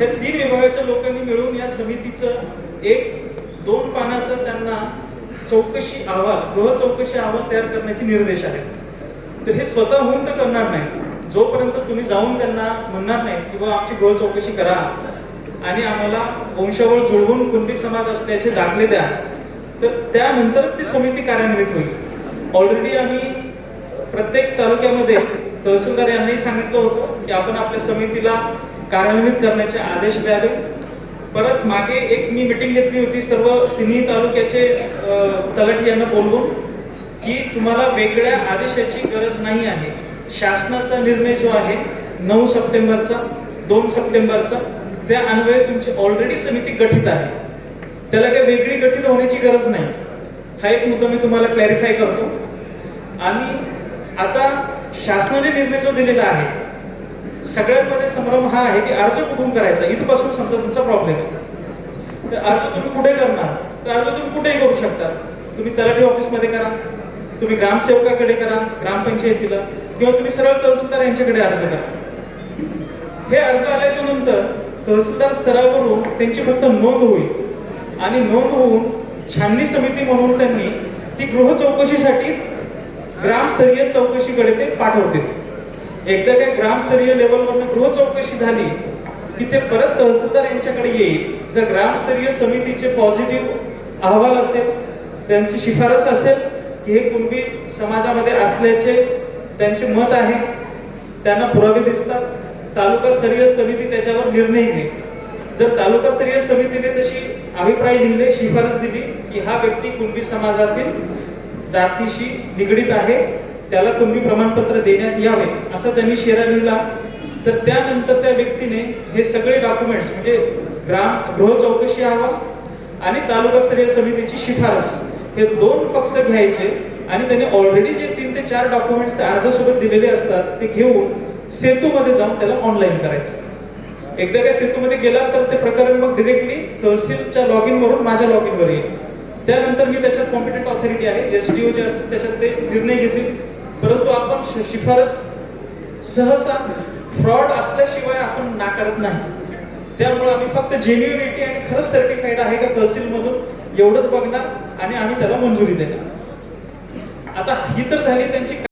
या तीन विभागाच्या लोकांनी मिळून या समितीचं एक दोन पानाचं त्यांना चौकशी अहवाल गृह चौकशी अहवाल तयार करण्याचे निर्देश आहेत. तर हे स्वतः होऊन तर करणार नाहीत. जोपर्यंत तुम्ही जाऊन त्यांना म्हणणार नाहीत की बाबा आमची गृह चौकशी करा आणि आम्हाला वंशावळ जुळवून कुणबी समाज असल्याचे दाखले द्या तर त्यानंतरच ती समिती कार्यान्वित होईल. ऑलरेडी आम्ही प्रत्येक तालुक्यामध्ये तहसीलदार यांनाही सांगितलं होतं की आपण आपल्या समितीला कार्यान्वित करण्याचे आदेश द्यावे. परत मागे एक मी मिटिंग घेतली होती सर्व तिन्ही तालुक्याचे तलाठी यांना बोलवून की तुम्हाला वेगळ्या आदेशाची गरज नाही आहे. शासनाचा निर्णय जो आहे नऊ सप्टेंबरचा दोन सप्टेंबरचा त्या अन्वये तुमची ऑलरेडी समिती गठीत आहे. त्याला काही वेगळी गठीत होण्याची गरज नाही. हा एक मुद्दा मी तुम्हाला क्लॅरिफाय करतो. आणि आता शासनाने निर्णय जो दिलेला आहे सगळ्यांमध्ये संभ्रम हा आहे की अर्ज कुठून करायचा? इथपासून समजा तुमचा प्रॉब्लेम आहे. तर अर्ज तुम्ही कुठे करणार? तर अर्ज तुम्ही कुठेही करू शकता. तुम्ही तलाठी ऑफिसमध्ये करा. तुम्ही ग्रामसेवकाकडे करा ग्रामपंचायतीला. किंवा तुम्ही सरळ तहसीलदार यांच्याकडे अर्ज करा. हे अर्ज आल्याच्यानंतर तहसीलदार स्तरावरून त्यांची फक्त नोंद होईल. आणि नोंद होऊन छाननी समिती म्हणून त्यांनी ती गृह चौकशीसाठी ग्रामस्तरीय चौकशीकडे ते पाठवतील. एकदा काय ग्रामस्तरीय लेवलवरनं गृह चौकशी झाली की ते परत तहसीलदार यांच्याकडे येईल. जर ग्रामस्तरीय समितीचे पॉझिटिव्ह अहवाल असेल त्यांची शिफारस असेल की हे कुणबी समाजामध्ये असल्याचे त्यांचे मत आहे त्यांना पुरावे दिसतात. तालुकास्तरीय समिती त्याच्यावर निर्णय घे जर तालुकास्तरीय समितीने तशी अभिप्राय लिहिले शिफारस दिली की हा व्यक्ती कुणबी समाजातील जातीशी निगडीत आहे त्याला कुणबी प्रमाणपत्र देण्यात यावे असा त्यांनी शेरा लिहिला. तर त्यानंतर त्या व्यक्तीने हे सगळे डॉक्युमेंट्स म्हणजे ग्राम गृह चौकशी अहवाल आणि तालुकास्तरीय समितीची शिफारस हे दोन फक्त घ्यायचे. आणि त्याने ऑलरेडी जे तीन ते चार डॉक्युमेंट्स त्या अर्जासोबत दिलेले असतात ते घेऊन सेतूमध्ये जाऊन त्याला ऑनलाईन करायचं. एकदा काय सेतूमध्ये गेलात तर ते प्रकरण मग डिरेक्टली तहसीलच्या लॉग इनवरून माझ्या लॉग इनवर येईल. त्यानंतर मी त्याच्यात कॉम्पिटंट ऑथॉरिटी आहे. एस डी ओ जे असतात त्याच्यात ते निर्णय घेतील. परंतु आपण शिफारस सहसा फ्रॉड असल्याशिवाय आपण नाकारत नाही. त्यामुळे आम्ही फक्त जेन्युनिटी आणि खरंच सर्टिफाईड आहे का तहसीलमधून एवढंच बघणार आणि आम्ही त्याला मंजुरी देणार. आता ही तर झाली त्यांची